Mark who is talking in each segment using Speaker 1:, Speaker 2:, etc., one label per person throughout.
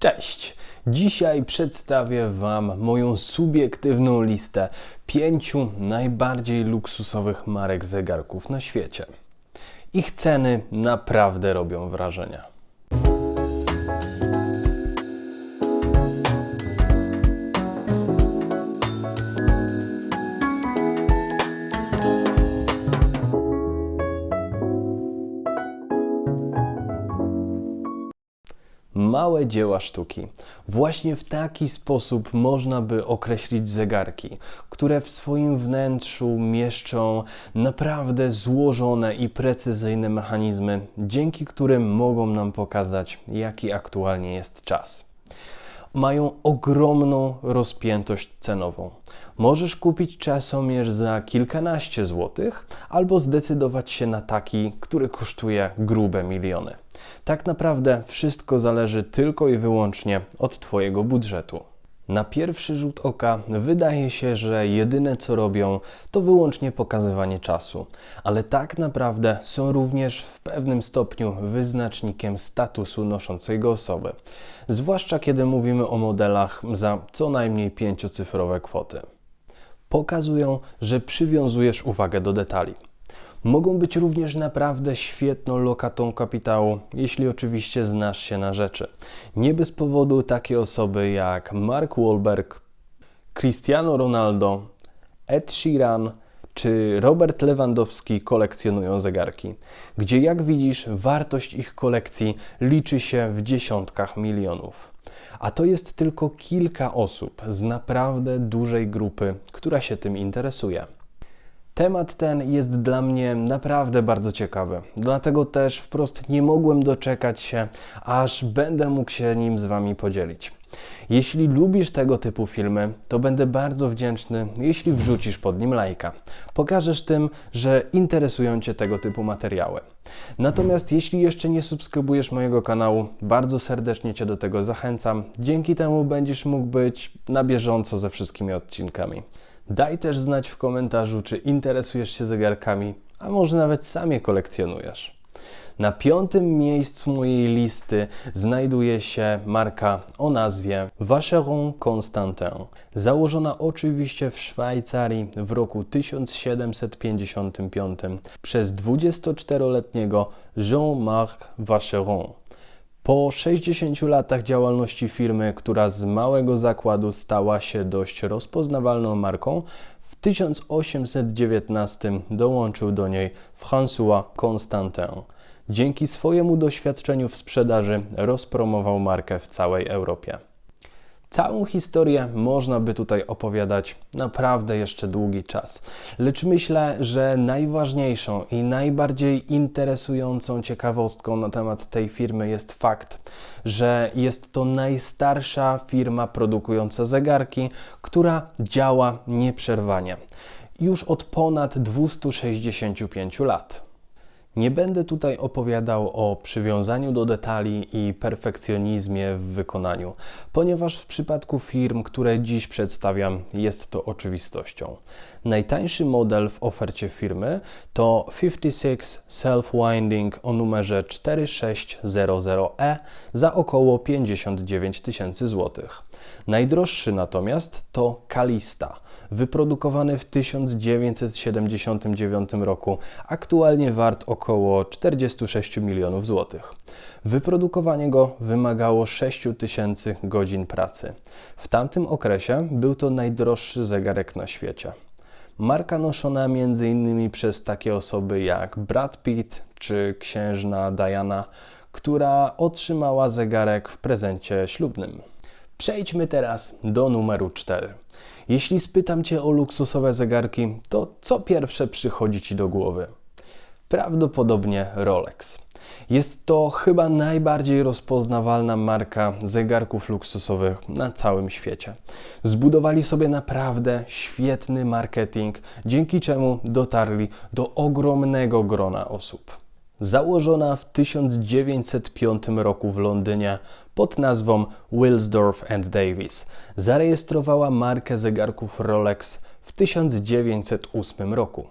Speaker 1: Cześć! Dzisiaj przedstawię Wam moją subiektywną listę pięciu najbardziej luksusowych marek zegarków na świecie. Ich ceny naprawdę robią wrażenie. Małe dzieła sztuki. Właśnie w taki sposób można by określić zegarki, które w swoim wnętrzu mieszczą naprawdę złożone i precyzyjne mechanizmy, dzięki którym mogą nam pokazać, jaki aktualnie jest czas mają ogromną rozpiętość cenową. Możesz kupić czasomierz za kilkanaście złotych, albo zdecydować się na taki, który kosztuje grube miliony. Tak naprawdę wszystko zależy tylko i wyłącznie od Twojego budżetu. Na pierwszy rzut oka wydaje się, że jedyne co robią to wyłącznie pokazywanie czasu, ale tak naprawdę są również w pewnym stopniu wyznacznikiem statusu noszącej go osoby, zwłaszcza kiedy mówimy o modelach za co najmniej pięciocyfrowe kwoty. Pokazują, że przywiązujesz uwagę do detali mogą być również naprawdę świetną lokatą kapitału, jeśli oczywiście znasz się na rzeczy. Nie bez powodu takie osoby jak Mark Wahlberg, Cristiano Ronaldo, Ed Sheeran czy Robert Lewandowski kolekcjonują zegarki, gdzie jak widzisz wartość ich kolekcji liczy się w dziesiątkach milionów. A to jest tylko kilka osób z naprawdę dużej grupy, która się tym interesuje. Temat ten jest dla mnie naprawdę bardzo ciekawy, dlatego też wprost nie mogłem doczekać się, aż będę mógł się nim z Wami podzielić. Jeśli lubisz tego typu filmy, to będę bardzo wdzięczny, jeśli wrzucisz pod nim lajka. Pokażesz tym, że interesują Cię tego typu materiały. Natomiast jeśli jeszcze nie subskrybujesz mojego kanału, bardzo serdecznie Cię do tego zachęcam. Dzięki temu będziesz mógł być na bieżąco ze wszystkimi odcinkami. Daj też znać w komentarzu, czy interesujesz się zegarkami, a może nawet sam je kolekcjonujesz. Na piątym miejscu mojej listy znajduje się marka o nazwie Vacheron Constantin, założona oczywiście w Szwajcarii w roku 1755 przez 24-letniego Jean-Marc Vacheron. Po 60 latach działalności firmy, która z małego zakładu stała się dość rozpoznawalną marką, w 1819 dołączył do niej François Constantin. Dzięki swojemu doświadczeniu w sprzedaży rozpromował markę w całej Europie. Całą historię można by tutaj opowiadać naprawdę jeszcze długi czas, lecz myślę, że najważniejszą i najbardziej interesującą ciekawostką na temat tej firmy jest fakt, że jest to najstarsza firma produkująca zegarki, która działa nieprzerwanie już od ponad 265 lat. Nie będę tutaj opowiadał o przywiązaniu do detali i perfekcjonizmie w wykonaniu, ponieważ w przypadku firm, które dziś przedstawiam, jest to oczywistością. Najtańszy model w ofercie firmy to 56 Self-Winding o numerze 4600E za około 59 tysięcy złotych. Najdroższy natomiast to Kalista, wyprodukowany w 1979 roku, aktualnie wart około 46 milionów złotych. Wyprodukowanie go wymagało 6 tysięcy godzin pracy. W tamtym okresie był to najdroższy zegarek na świecie. Marka noszona m.in. przez takie osoby jak Brad Pitt czy księżna Diana, która otrzymała zegarek w prezencie ślubnym. Przejdźmy teraz do numeru 4. Jeśli spytam Cię o luksusowe zegarki, to co pierwsze przychodzi Ci do głowy? Prawdopodobnie Rolex. Jest to chyba najbardziej rozpoznawalna marka zegarków luksusowych na całym świecie. Zbudowali sobie naprawdę świetny marketing, dzięki czemu dotarli do ogromnego grona osób. Założona w 1905 roku w Londynie pod nazwą Wilsdorf Davis, zarejestrowała markę zegarków Rolex w 1908 roku.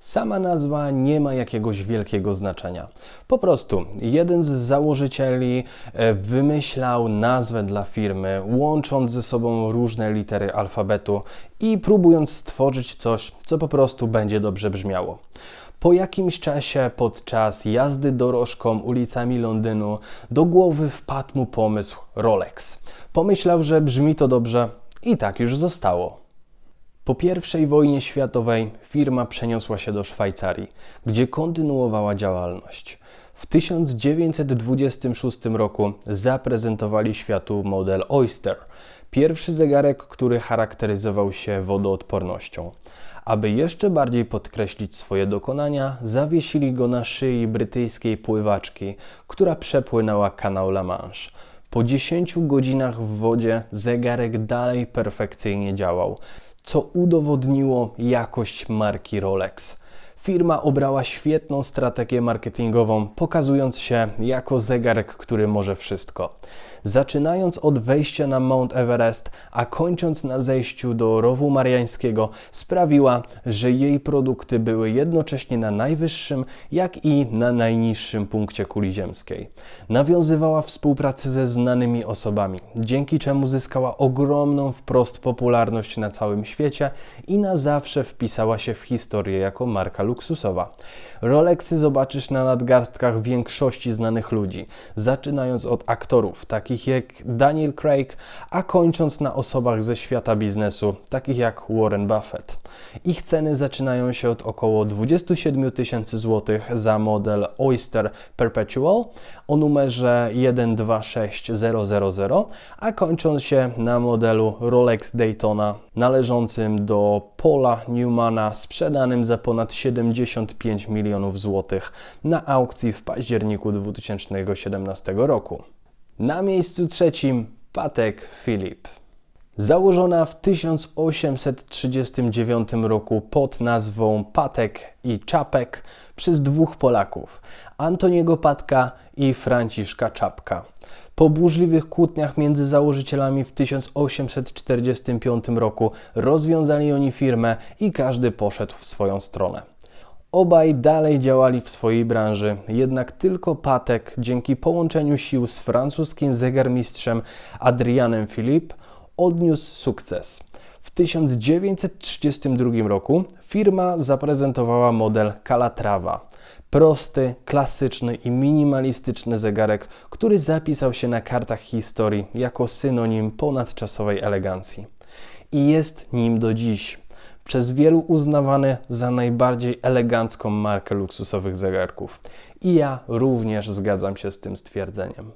Speaker 1: Sama nazwa nie ma jakiegoś wielkiego znaczenia. Po prostu jeden z założycieli e, wymyślał nazwę dla firmy, łącząc ze sobą różne litery alfabetu i próbując stworzyć coś, co po prostu będzie dobrze brzmiało. Po jakimś czasie, podczas jazdy dorożką ulicami Londynu, do głowy wpadł mu pomysł Rolex. Pomyślał, że brzmi to dobrze i tak już zostało. Po I wojnie światowej firma przeniosła się do Szwajcarii, gdzie kontynuowała działalność. W 1926 roku zaprezentowali światu model Oyster, pierwszy zegarek, który charakteryzował się wodoodpornością. Aby jeszcze bardziej podkreślić swoje dokonania, zawiesili go na szyi brytyjskiej pływaczki, która przepłynęła kanał La Manche. Po 10 godzinach w wodzie zegarek dalej perfekcyjnie działał, co udowodniło jakość marki Rolex. Firma obrała świetną strategię marketingową, pokazując się jako zegarek, który może wszystko zaczynając od wejścia na Mount Everest, a kończąc na zejściu do rowu mariańskiego, sprawiła, że jej produkty były jednocześnie na najwyższym, jak i na najniższym punkcie kuli ziemskiej. Nawiązywała współpracę ze znanymi osobami, dzięki czemu zyskała ogromną wprost popularność na całym świecie i na zawsze wpisała się w historię jako marka luksusowa. Rolexy zobaczysz na nadgarstkach większości znanych ludzi, zaczynając od aktorów takich jak Daniel Craig, a kończąc na osobach ze świata biznesu takich jak Warren Buffett. Ich ceny zaczynają się od około 27 tysięcy złotych za model Oyster Perpetual o numerze 126000, a kończą się na modelu Rolex Daytona należącym do Paula Newmana sprzedanym za ponad 75 milionów złotych na aukcji w październiku 2017 roku. Na miejscu trzecim Patek Philip. Założona w 1839 roku pod nazwą Patek i Czapek przez dwóch Polaków, Antoniego Patka i Franciszka Czapka. Po burzliwych kłótniach między założycielami w 1845 roku rozwiązali oni firmę i każdy poszedł w swoją stronę. Obaj dalej działali w swojej branży, jednak tylko Patek dzięki połączeniu sił z francuskim zegarmistrzem Adrianem Philippe odniósł sukces. W 1932 roku firma zaprezentowała model Calatrava. Prosty, klasyczny i minimalistyczny zegarek, który zapisał się na kartach historii jako synonim ponadczasowej elegancji. I jest nim do dziś. Przez wielu uznawany za najbardziej elegancką markę luksusowych zegarków. I ja również zgadzam się z tym stwierdzeniem.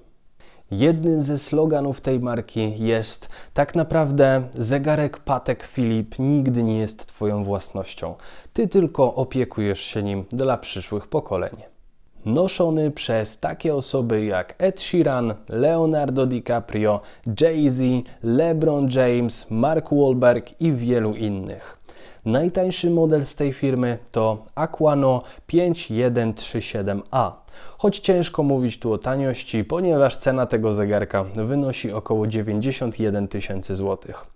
Speaker 1: Jednym ze sloganów tej marki jest tak naprawdę zegarek Patek Philip nigdy nie jest Twoją własnością. Ty tylko opiekujesz się nim dla przyszłych pokoleń. Noszony przez takie osoby jak Ed Sheeran, Leonardo DiCaprio, Jay-Z, LeBron James, Mark Wahlberg i wielu innych. Najtańszy model z tej firmy to Aquano 5137A. Choć ciężko mówić tu o taniości, ponieważ cena tego zegarka wynosi około 91 tysięcy złotych.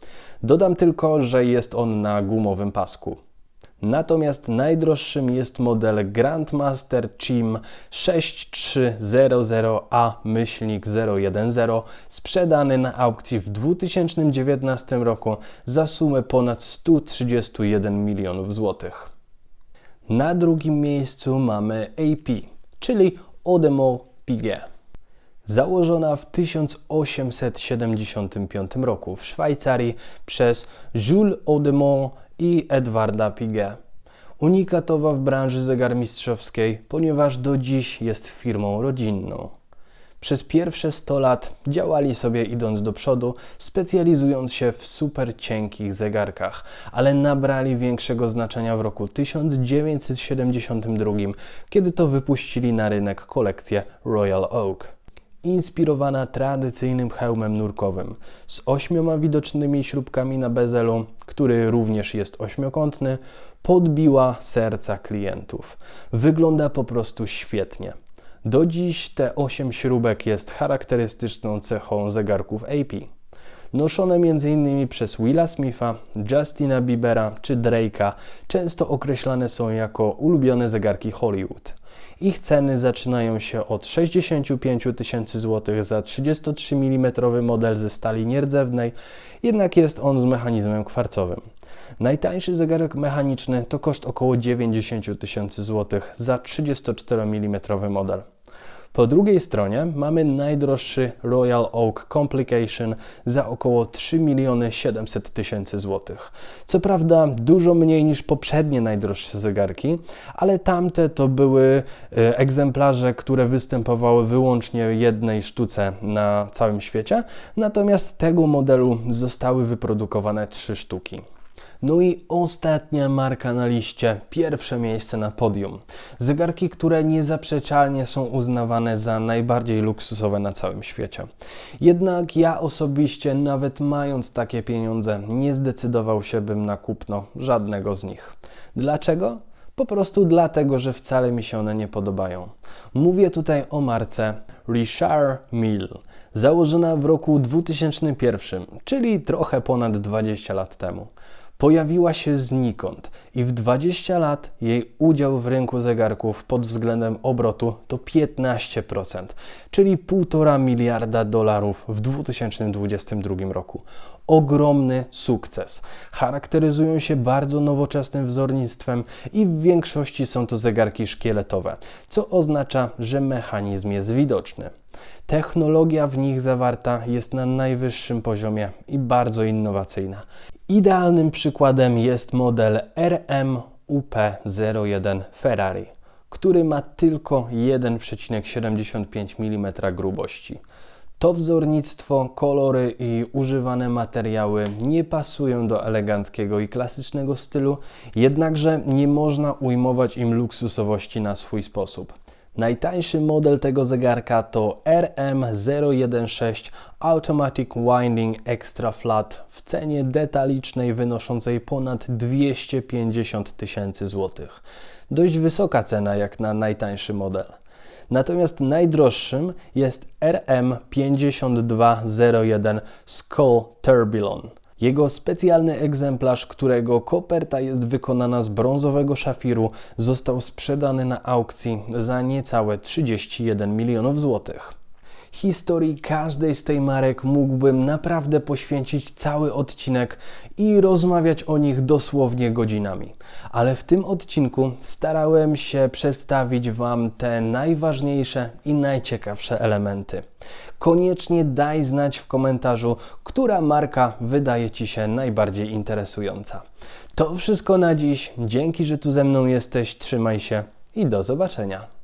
Speaker 1: Dodam tylko, że jest on na gumowym pasku. Natomiast najdroższym jest model Grandmaster CHIM 6300A-010 sprzedany na aukcji w 2019 roku za sumę ponad 131 milionów złotych. Na drugim miejscu mamy AP, czyli Audemars Piguet. Założona w 1875 roku w Szwajcarii przez Jules Audemars i Edwarda Piguet. Unikatowa w branży zegarmistrzowskiej, ponieważ do dziś jest firmą rodzinną. Przez pierwsze 100 lat działali sobie idąc do przodu, specjalizując się w super cienkich zegarkach, ale nabrali większego znaczenia w roku 1972, kiedy to wypuścili na rynek kolekcję Royal Oak inspirowana tradycyjnym hełmem nurkowym z ośmioma widocznymi śrubkami na bezelu, który również jest ośmiokątny, podbiła serca klientów. Wygląda po prostu świetnie. Do dziś te osiem śrubek jest charakterystyczną cechą zegarków AP. noszone m.in. przez Willa Smitha, Justina Biebera czy Drake'a, często określane są jako ulubione zegarki Hollywood. Ich ceny zaczynają się od 65 tysięcy złotych za 33 mm model ze stali nierdzewnej, jednak jest on z mechanizmem kwarcowym. Najtańszy zegarek mechaniczny to koszt około 90 tysięcy złotych za 34 mm model. Po drugiej stronie mamy najdroższy Royal Oak Complication za około 3 miliony 700 tysięcy złotych. Co prawda dużo mniej niż poprzednie najdroższe zegarki, ale tamte to były e, egzemplarze, które występowały wyłącznie jednej sztuce na całym świecie, natomiast tego modelu zostały wyprodukowane trzy sztuki. No i ostatnia marka na liście, pierwsze miejsce na podium. Zegarki, które niezaprzeczalnie są uznawane za najbardziej luksusowe na całym świecie. Jednak ja osobiście, nawet mając takie pieniądze, nie zdecydował się bym na kupno żadnego z nich. Dlaczego? Po prostu dlatego, że wcale mi się one nie podobają. Mówię tutaj o marce Richard Mille, założona w roku 2001, czyli trochę ponad 20 lat temu pojawiła się znikąd i w 20 lat jej udział w rynku zegarków pod względem obrotu to 15%, czyli 1,5 miliarda dolarów w 2022 roku. Ogromny sukces. Charakteryzują się bardzo nowoczesnym wzornictwem i w większości są to zegarki szkieletowe, co oznacza, że mechanizm jest widoczny. Technologia w nich zawarta jest na najwyższym poziomie i bardzo innowacyjna. Idealnym przykładem jest model RMUP01 Ferrari, który ma tylko 1,75 mm grubości. To wzornictwo, kolory i używane materiały nie pasują do eleganckiego i klasycznego stylu, jednakże nie można ujmować im luksusowości na swój sposób. Najtańszy model tego zegarka to RM016 Automatic Winding Extra Flat w cenie detalicznej wynoszącej ponad 250 tysięcy złotych. Dość wysoka cena jak na najtańszy model. Natomiast najdroższym jest RM5201 Skull Tourbillon. Jego specjalny egzemplarz, którego koperta jest wykonana z brązowego szafiru, został sprzedany na aukcji za niecałe 31 milionów złotych. Historii każdej z tej marek mógłbym naprawdę poświęcić cały odcinek i rozmawiać o nich dosłownie godzinami. Ale w tym odcinku starałem się przedstawić Wam te najważniejsze i najciekawsze elementy. Koniecznie daj znać w komentarzu, która marka wydaje Ci się najbardziej interesująca. To wszystko na dziś. Dzięki, że tu ze mną jesteś. Trzymaj się i do zobaczenia.